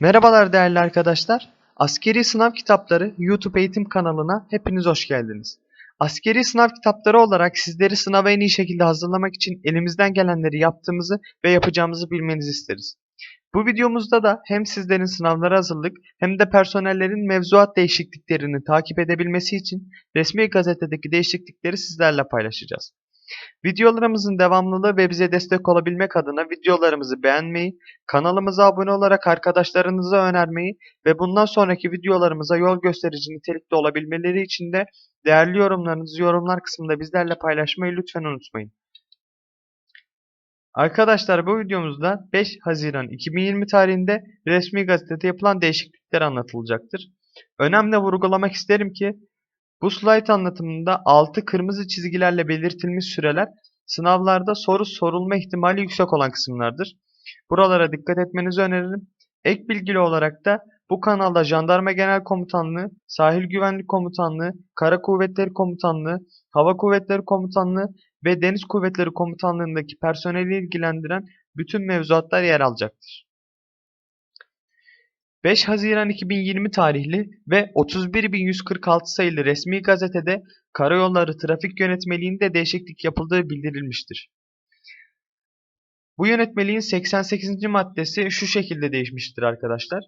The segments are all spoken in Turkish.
Merhabalar değerli arkadaşlar. Askeri Sınav Kitapları YouTube eğitim kanalına hepiniz hoş geldiniz. Askeri sınav kitapları olarak sizleri sınava en iyi şekilde hazırlamak için elimizden gelenleri yaptığımızı ve yapacağımızı bilmenizi isteriz. Bu videomuzda da hem sizlerin sınavlara hazırlık hem de personellerin mevzuat değişikliklerini takip edebilmesi için resmi gazetedeki değişiklikleri sizlerle paylaşacağız. Videolarımızın devamlılığı ve bize destek olabilmek adına videolarımızı beğenmeyi, kanalımıza abone olarak arkadaşlarınıza önermeyi ve bundan sonraki videolarımıza yol gösterici nitelikte olabilmeleri için de değerli yorumlarınızı yorumlar kısmında bizlerle paylaşmayı lütfen unutmayın. Arkadaşlar bu videomuzda 5 Haziran 2020 tarihinde resmi gazetede yapılan değişiklikler anlatılacaktır. Önemli vurgulamak isterim ki bu slide anlatımında altı kırmızı çizgilerle belirtilmiş süreler sınavlarda soru sorulma ihtimali yüksek olan kısımlardır. Buralara dikkat etmenizi öneririm. Ek bilgili olarak da bu kanalda Jandarma Genel Komutanlığı, Sahil Güvenlik Komutanlığı, Kara Kuvvetleri Komutanlığı, Hava Kuvvetleri Komutanlığı ve Deniz Kuvvetleri Komutanlığındaki personeli ilgilendiren bütün mevzuatlar yer alacaktır. 5 Haziran 2020 tarihli ve 31.146 sayılı resmi gazetede Karayolları Trafik Yönetmeliğinde değişiklik yapıldığı bildirilmiştir. Bu yönetmeliğin 88. maddesi şu şekilde değişmiştir arkadaşlar.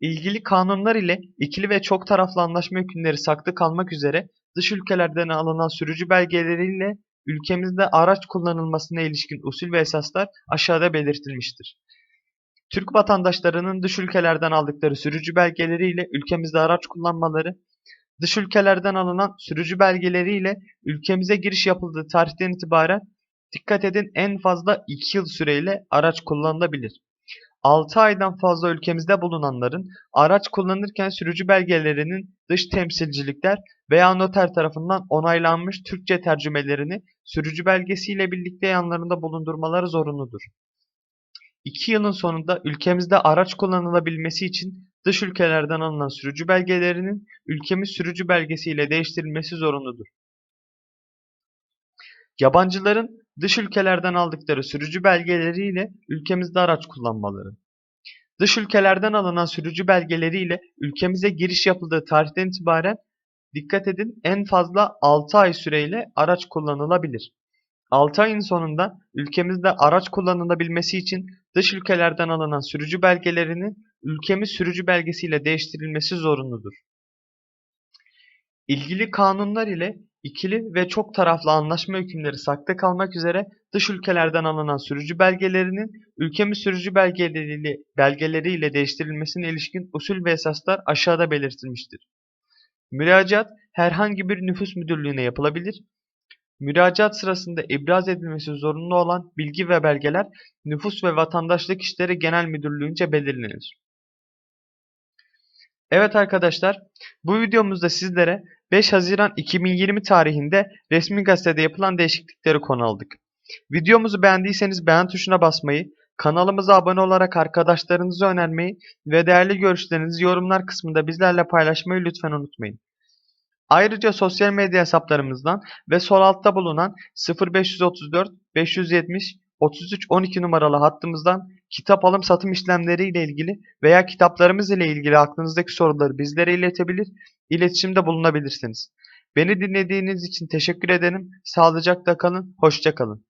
İlgili kanunlar ile ikili ve çok taraflı anlaşma hükümleri saklı kalmak üzere dış ülkelerden alınan sürücü belgeleriyle ülkemizde araç kullanılmasına ilişkin usul ve esaslar aşağıda belirtilmiştir. Türk vatandaşlarının dış ülkelerden aldıkları sürücü belgeleriyle ülkemizde araç kullanmaları, dış ülkelerden alınan sürücü belgeleriyle ülkemize giriş yapıldığı tarihten itibaren dikkat edin en fazla 2 yıl süreyle araç kullanılabilir. 6 aydan fazla ülkemizde bulunanların araç kullanırken sürücü belgelerinin dış temsilcilikler veya noter tarafından onaylanmış Türkçe tercümelerini sürücü belgesiyle birlikte yanlarında bulundurmaları zorunludur. 2 yılın sonunda ülkemizde araç kullanılabilmesi için dış ülkelerden alınan sürücü belgelerinin ülkemiz sürücü belgesiyle değiştirilmesi zorunludur. Yabancıların dış ülkelerden aldıkları sürücü belgeleriyle ülkemizde araç kullanmaları. Dış ülkelerden alınan sürücü belgeleriyle ülkemize giriş yapıldığı tarihten itibaren dikkat edin en fazla 6 ay süreyle araç kullanılabilir. 6 ayın sonunda ülkemizde araç kullanılabilmesi için dış ülkelerden alınan sürücü belgelerinin ülkemiz sürücü belgesiyle değiştirilmesi zorunludur. İlgili kanunlar ile ikili ve çok taraflı anlaşma hükümleri saklı kalmak üzere dış ülkelerden alınan sürücü belgelerinin ülkemiz sürücü belgeleriyle, belgeleriyle değiştirilmesine ilişkin usul ve esaslar aşağıda belirtilmiştir. Müracaat herhangi bir nüfus müdürlüğüne yapılabilir Müracaat sırasında ibraz edilmesi zorunlu olan bilgi ve belgeler Nüfus ve Vatandaşlık İşleri Genel Müdürlüğü'nce belirlenir. Evet arkadaşlar, bu videomuzda sizlere 5 Haziran 2020 tarihinde resmi gazetede yapılan değişiklikleri konu aldık. Videomuzu beğendiyseniz beğen tuşuna basmayı, kanalımıza abone olarak arkadaşlarınızı önermeyi ve değerli görüşlerinizi yorumlar kısmında bizlerle paylaşmayı lütfen unutmayın. Ayrıca sosyal medya hesaplarımızdan ve sol altta bulunan 0534 570 33 12 numaralı hattımızdan kitap alım satım işlemleri ile ilgili veya kitaplarımız ile ilgili aklınızdaki soruları bizlere iletebilir, iletişimde bulunabilirsiniz. Beni dinlediğiniz için teşekkür ederim. Sağlıcakla kalın, hoşça kalın.